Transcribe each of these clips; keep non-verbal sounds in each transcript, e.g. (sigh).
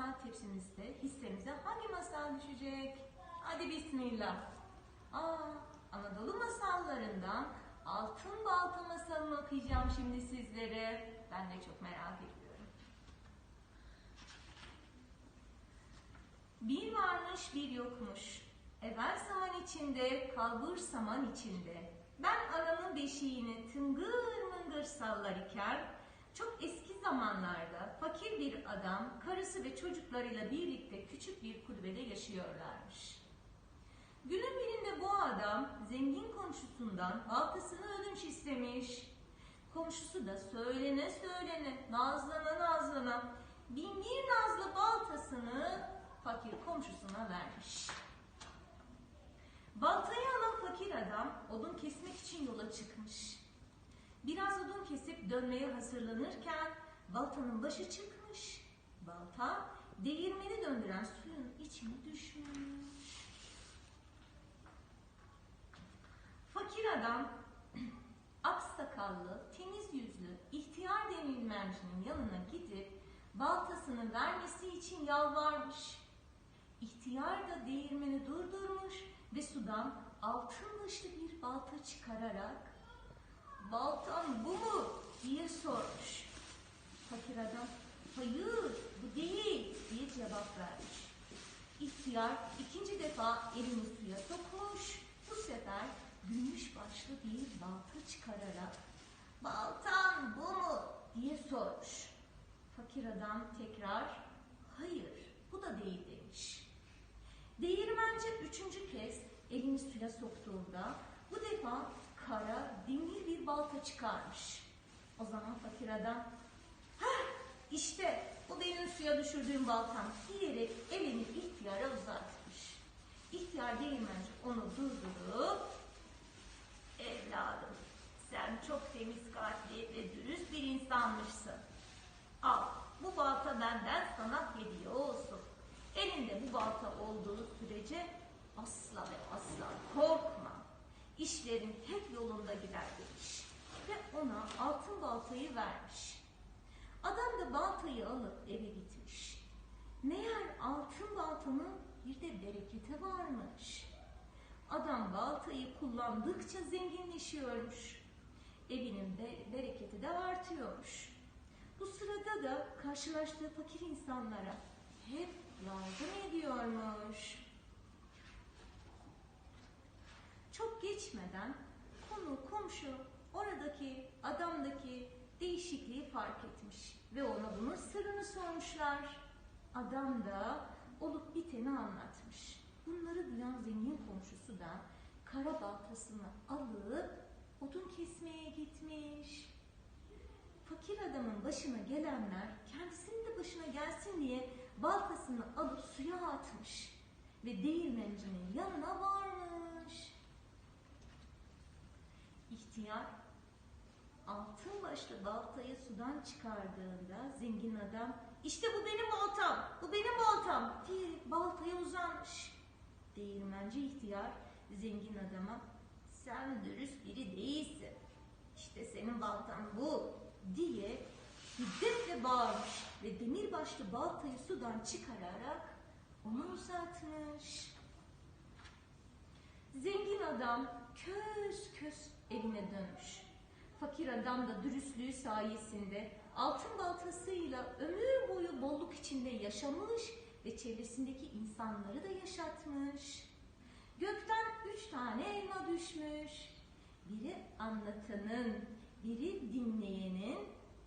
masal tepsimizde hissemize hangi masal düşecek? Hadi bismillah. Aa, Anadolu masallarından Altın Balta masalını okuyacağım şimdi sizlere. Ben de çok merak ediyorum. Bir varmış bir yokmuş. Evvel saman içinde, kalbur saman içinde. Ben anamın beşiğini tıngır mıngır sallar iken, çok eski zamanlarda fakir bir adam karısı ve çocuklarıyla birlikte küçük bir kulübede yaşıyorlarmış. Günün birinde bu adam zengin komşusundan baltasını ödünç istemiş. Komşusu da söylene söylene, nazlana nazlana bin bir nazlı baltasını fakir komşusuna vermiş. Baltayı alan fakir adam odun kesmek için yola çıkmış. Kesip dönmeye hazırlanırken baltanın başı çıkmış. Balta değirmeni döndüren suyun içine düşmüş. Fakir adam (clears throat) aksakallı, temiz yüzlü, ihtiyar denilmencinin yanına gidip baltasını vermesi için yalvarmış. İhtiyar da değirmeni durdurmuş ve sudan altın başlı bir balta çıkararak baltan bu mu diye sormuş. Fakir adam hayır bu değil diye cevap vermiş. İhtiyar ikinci defa elini suya sokmuş. Bu sefer gümüş başlı bir balta çıkararak baltan bu mu diye sormuş. Fakir adam tekrar hayır bu da değil demiş. Değirmenci üçüncü kez elini suya soktuğunda bu defa kara demir bir balta çıkarmış. O zaman fakir adam işte bu benim suya düşürdüğüm baltam diyerek elini ihtiyara uzatmış. İhtiyar değirmenci onu durdurup evladım sen çok temiz kalpli ve dürüst bir insanmışsın. Al bu balta benden sana hediye olsun. Elinde bu balta olduğu sürece asla ve. İşlerin hep yolunda gider demiş. Ve ona altın baltayı vermiş. Adam da baltayı alıp eve gitmiş. Meğer altın baltanın bir de bereketi varmış. Adam baltayı kullandıkça zenginleşiyormuş. Evinin be- bereketi de artıyormuş. Bu sırada da karşılaştığı fakir insanlara hep yardım ediyormuş. Çok geçmeden konu komşu oradaki adamdaki değişikliği fark etmiş ve ona bunun sırrını sormuşlar. Adam da olup biteni anlatmış. Bunları duyan zengin komşusu da kara baltasını alıp odun kesmeye gitmiş. Fakir adamın başına gelenler kendisinin de başına gelsin diye baltasını alıp suya atmış ve değirmencinin yanına varmış. İhtiyar altın başlı baltayı sudan çıkardığında zengin adam işte bu benim baltam, bu benim baltam diye baltaya uzanmış. Değirmenci ihtiyar zengin adama sen dürüst biri değilsin. İşte senin baltan bu diye şiddetle bağırmış ve demir başlı baltayı sudan çıkararak onu uzatmış. Zengin adam kös kös evine dönmüş. Fakir adam da dürüstlüğü sayesinde altın baltasıyla ömür boyu bolluk içinde yaşamış ve çevresindeki insanları da yaşatmış. Gökten üç tane elma düşmüş. Biri anlatanın, biri dinleyenin,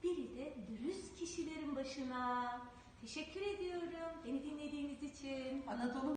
biri de dürüst kişilerin başına. Teşekkür ediyorum beni dinlediğiniz için. Anadolu